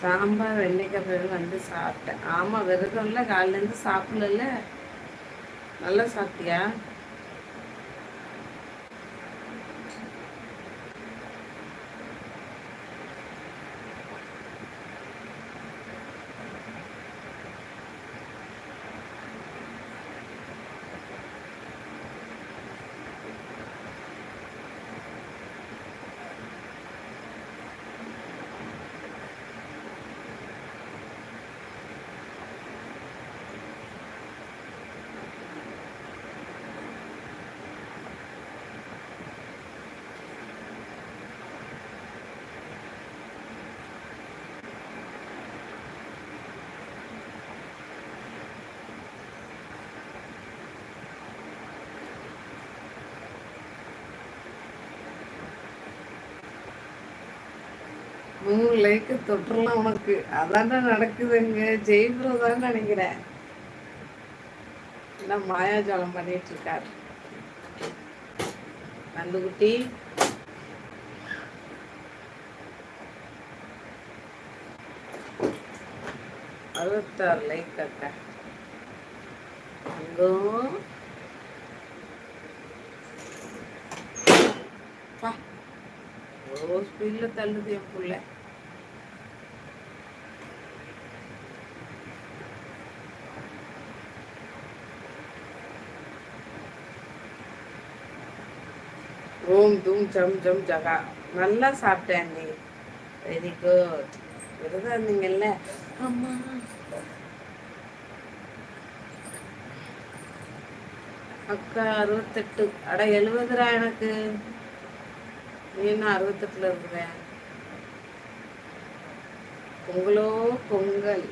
சாம்பார் வெண்டைக்காய் பொரியல் வந்து சாப்பிட்டேன். ஆமாம் விரதம்ல காலிலேருந்து சாப்பிடல நல்லா சாப்பிட்டியா? மூணு லைக்கு தொட்டுலாம் உனக்கு. அதான்டா நடக்குதுங்க. ஜெயிக்கிறதான்னு நினைக்கிறேன். என்ன மாயாஜாலம் பண்ணிட்டு இருக்காரு நந்துகுட்டி. அறுபத்தாறு லைக் அக்கா. அங்கோ. ஓ ஸ்பீடில் தள்ளுது என் புள்ள. ஓம் தூம் ஜம் ஜம் ஜகா. நல்லா சாப்பிட்டேன் நீ வெரி குட் விரதம் இருந்தீங்கல்ல? அம்மா அக்கா அறுபத்தெட்டு. அட எழுபதுரா எனக்கு? இன்னும் என்ன அறுபத்தெட்டுல இருக்கிறேன் பொங்கலோ பொங்கல்.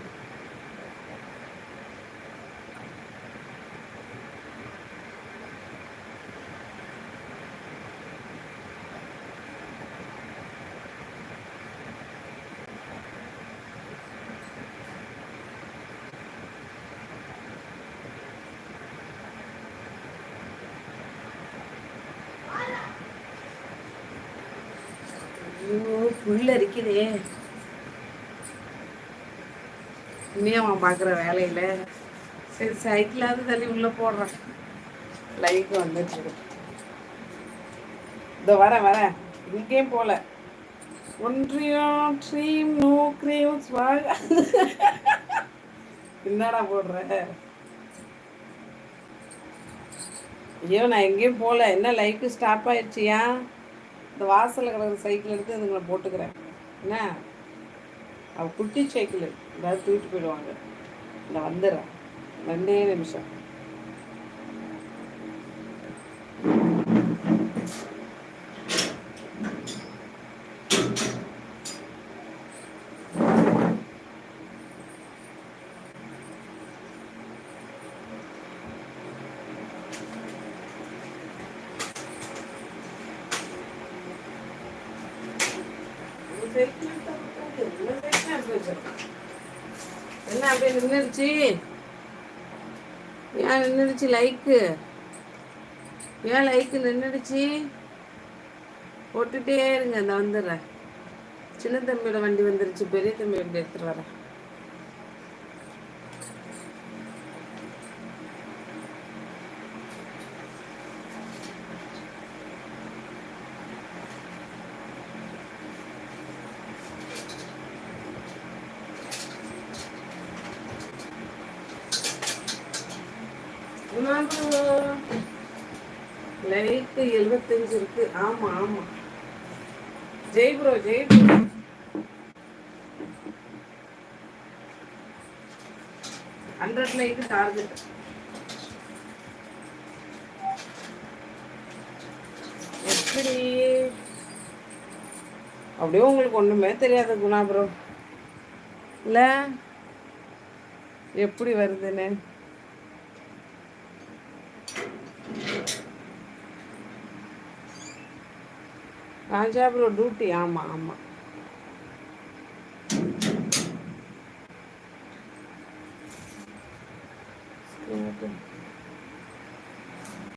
ஐயோ புல்ல இருக்குதே அவன் பார்க்குற வேலையில். சரி சைக்கிளாவது தள்ளி உள்ளே போடுறேன். லைக் வந்துட்டு இதோ வரேன் வரேன். இங்கேயும் போல. ஒன்றியம் ட்ரீம் நோ கிரீம்ஸ் வாங்க. என்னடா போடுற? ஐயோ நான் எங்கேயும் போகல என்ன லைக்கு ஸ்டாப் ஆயிடுச்சியா? இந்த வாசலில் கிடக்கிற சைக்கிள் எடுத்து இதுங்களை போட்டுக்கிறேன். என்ன? அவள் குட்டி சைக்கிள். ஏதாவது தூக்கிட்டு போயிடுவாங்க. நான் வந்துடுறேன் ரெண்டே நிமிஷம். என்ன அப்படியே நின்றுச்சு ஏன் நின்றுச்சு லைக்கு ஏன் லைக்கு நின்றுடுச்சு? போட்டுட்டே இருங்க அந்த வந்துடுறேன். சின்ன தம்பியோட வண்டி வந்துருச்சு பெரிய தம்பி வண்டி எடுத்துட்டு வரேன். லைட்டு எழுபத்தஞ்சு இருக்கு. ஆமா ஆமா. Jai bro Jai bro. Hundred light target எப்படி? அப்படியே உங்களுக்கு ஒன்றுமே தெரியாது குணா ப்ரோ. இல்லை? எப்படி வருதுன்னு? காஞ்சாபுரம் டூட்டி ஆமாம் ஆமாம் Thank you.